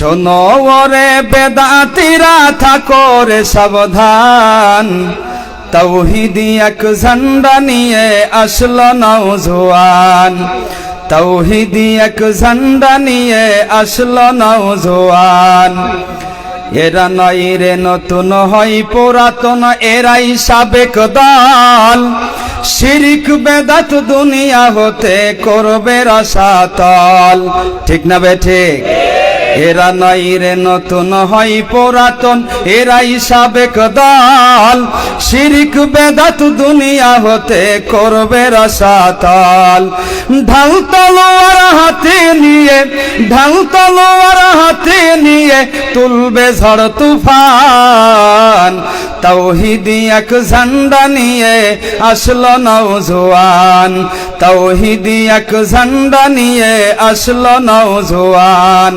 শোনো ওরে বেদাতিরা থাকোরে সাবধান। তৌহিদি এক ঝন্ডা নিয়ে আসলো নৌজোয়ান তৌহিদি এক ঝন্ডা নিয়ে আসলো নৌজোয়ান এরা নয় রে নতুন হয় পুরাতন, এরাই সাবেক দল। শিরিক বেদাত দুনিয়া হতে করবে রসাতল। ঠিক না বে ঠিক? এরা নয় রে নতুন হয় পুরাতন, এরাই সাবেক দল। শিরিক বেদাত দুনিয়া হতে করবে রসাতল। ঢাল তলোয়ার হাতে নিয়ে, ঢাল তলোয়ার হাতে নিয়ে তুলবে ঝড় তুফান। তৌহিদি এক ঝন্ডা নিয়ে আসলো নৌজোয়ান তৌহিদি এক ঝন্ডা নিয়ে আসলো নৌজোয়ান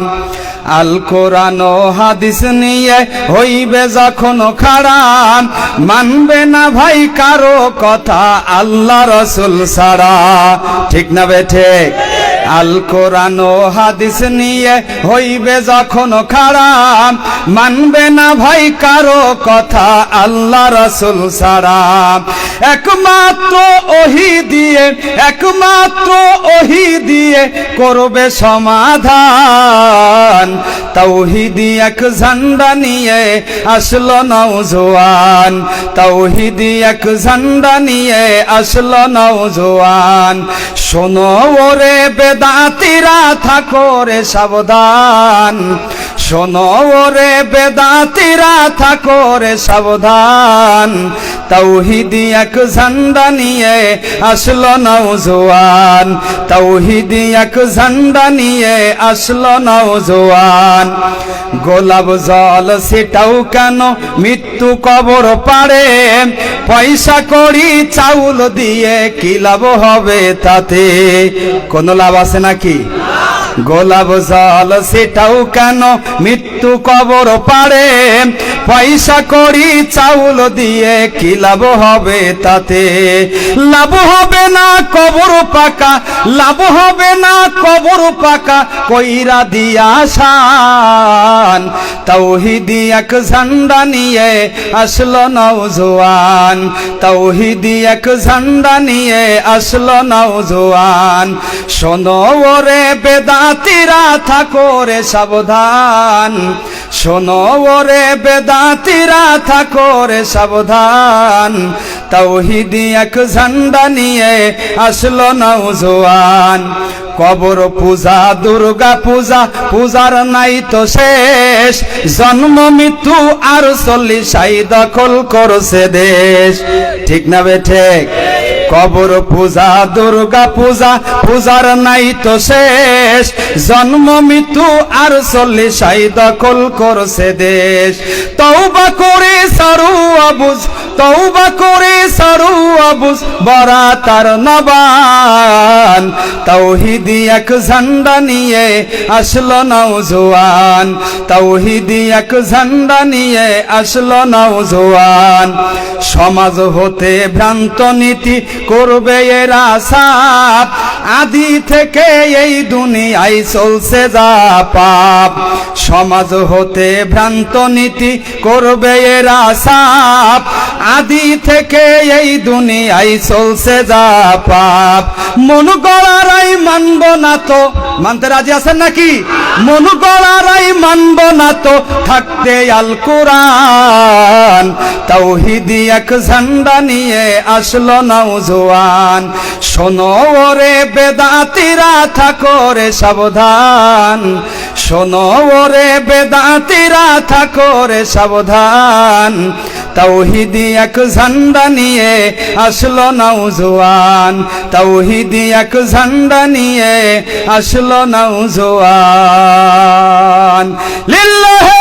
আল কোরআন ও হাদিস নিয়ে হইবে যখন খাড়ান, মানবে না ভাই কারও কথা আল্লাহ রসুল সারা ঠিক না বে ঠিক? আল কোরআন ও হাদিস নিয়ে হইবে যখন খারাপ, মানবে না ভাই কারও কথা আল্লাহ রসুল সারা একমাত্র ওহি দিয়ে, একমাত্র ওহি দিয়ে করবে সমাধান। তৌহিদি এক ঝন্ডা নিয়ে আসলো নৌজোয়ান তৌহিদি এক ঝন্ডা নিয়ে আসলো নৌজোয়ান শোনো ওরে বেদাতিরা থাকো সাবধান। শোনো রে বেদাতিরা থাকো সাবধান। তৌহিদি এক ঝন্ডা নিয়ে আসলো নৌজোয়ান তৌহিদি এক ঝন্ডা নিয়ে আসলো নৌজোয়ান গোলাপ জল সেটাও কেন মৃত্যু কবর পারে পয়সা করি চাউল দিয়ে কি লাভ হবে তাতে? কোনো লাভ আছে নাকি? গোলাপ জল সেটাও কেন মৃত্যু কবর পারে পয়সা করি চাউল দিয়ে কি লাভ হবে তাতে? লাভ হবে না কবর পাকা, লাভ হবে না কবর পাকা, কইরা দিয়া শান। তৌহিদি এক ঝন্ডা নিয়ে আসলো নৌজোয়ান তৌহিদি এক ঝন্ডা নিয়ে আসলো নৌজোয়ান শোনো ওরে বেদাতিরা থাকো রে সাবধান। শোনো ওরে বেদাতিরা থাকো রে সাবধান। তৌহিদি এক ঝন্ডা নিয়ে আসলো নৌজোয়ান কবর পূজা, দুর্গা পূজা, পূজার নাই তো শেষ। জন্ম, মৃত্যু আর চল্লিশাই দখল করছে দেশ। ঠিক না বে ঠিক? কবর পূজা, দুর্গা পূজা, পূজার নাই তো শেষ। জন্ম মৃত্যু আর চল্লিশাই দখল করছে দেশ। তৌবা করে সারু আবুজ তৌবা করে সারু আবুজ বরা তার নবান। তৌহিদি এক ঝন্ডা নিয়ে আসলো নৌজোয়ান তৌহিদি এক ঝন্ডা নিয়ে আসলো নৌজোয়ান সমাজ হতে ভ্রান্ত নীতি করবে এরা সাপ আদি থেকে এই দুনিয়ায় চলছে যা পাপ। সমাজ হতে ভ্রান্ত নীতি করবে এরা সাপ আদি থেকে এই দুনিয়ায় চলছে যা পাপ। মন গড়ারাই মানব না তো, মানতে রাজি আছেন নাকি? মন গড়ারাই মানব না তো, থাকতে আল কোরআন। তৌহিদি এক ঝন্ডা নিয়ে আসলো নৌজোয়ান শোনো ওরে বেদাতিরা, থাকো রে সাবধান। শোনো ওরে বেদাতিরা, থাকো রে সাবধান। তৌহিদি এক ঝান্ডা নিয়ে আসলো নৌজোয়ান তৌহিদি এক ঝান্ডা নিয়ে আসলো নৌজোয়ান লিল্লাহে